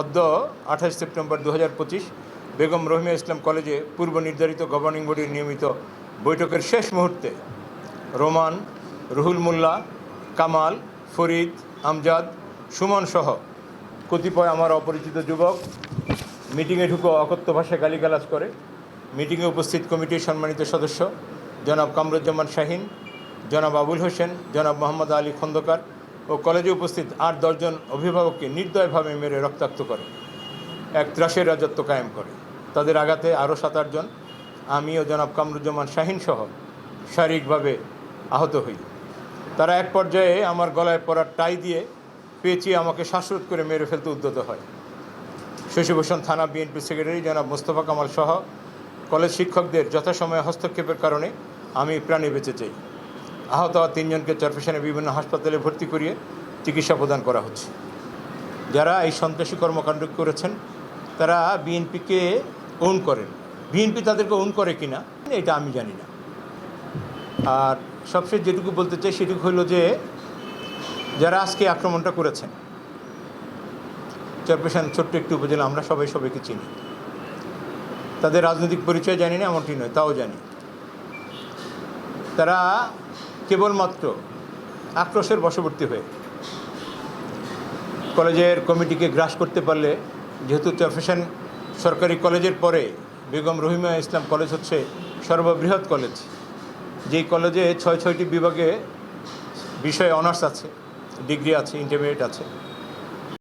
অদ্য আঠাশ সেপ্টেম্বর দু হাজার পঁচিশ বেগম রহিমা ইসলাম কলেজে পূর্ব নির্ধারিত গভর্নিং বডির নিয়মিত বৈঠকের শেষ মুহূর্তে রোমান, রুহুল মোল্লা, কামাল, ফরিদ, আমজাদ, সুমন সহ কতিপয় আমার অপরিচিত যুবক মিটিংয়ে ঢুকো অকথ্য ভাষায় গালিগালাজ করে, মিটিংয়ে উপস্থিত কমিটির সম্মানিত সদস্য জনাব কামরুজ্জামান শাহিন, জনাব আবুল হোসেন, জনাব মোহাম্মদ আলী খন্দকার ও কলেজে উপস্থিত আট দশজন অভিভাবককে নির্দয়ভাবে মেরে রক্তাক্ত করে। এক ত্রাসের রাজত্ব কায়েম করে। তাদের আঘাতে আরও সাত আটজন আমি ও জনাব কামরুজ্জামান শাহিন সহ শারীরিকভাবে আহত হই। তারা এক পর্যায়ে আমার গলায় পড়ার টাই দিয়ে পেঁচিয়ে আমাকে শ্বাসরোধ করে মেরে ফেলতে উদ্যত হয়। শশীভূষণ থানা বিএনপি সেক্রেটারি জনাব মোস্তফা কামাল সহ কলেজ শিক্ষকদের যথাসময়ে হস্তক্ষেপের কারণে আমি প্রাণে বেঁচে চাই আহত হওয়া তিনজনকে চরফেশনে বিভিন্ন হাসপাতালে ভর্তি করিয়ে চিকিৎসা প্রদান করা হচ্ছে। যারা এই সন্ত্রাসী কর্মকাণ্ড করেছেন, তারা বিএনপিকে ওন করেন। বিএনপি তাদেরকে ওন করে কিনা, এটা আমি জানি না। আর সবশেষ যেটুকু বলতে চাই, সেটুকু হলো যে, যারা আজকে আক্রমণটা করেছেন চরপেশান ছোট্ট একটি উপজেলা, আমরা সবাই সবাইকে চিনি। তাদের রাজনৈতিক পরিচয় জানি না, এমনটি নয়, তাও জানি। তারা কেবলমাত্র আক্রোশের বশবর্তী হয়ে। কলেজের কমিটিকে গ্রাস করতে পারলে, যেহেতু চরফেশন সরকারি কলেজের পরে বেগম রহিমা ইসলাম কলেজ হচ্ছে সর্ববৃহৎ কলেজ। যেই কলেজে ছয়, ছয়টি বিভাগে বিষয়ে অনার্স আছে, ডিগ্রি আছে, ইন্টারমিডিয়েট আছে।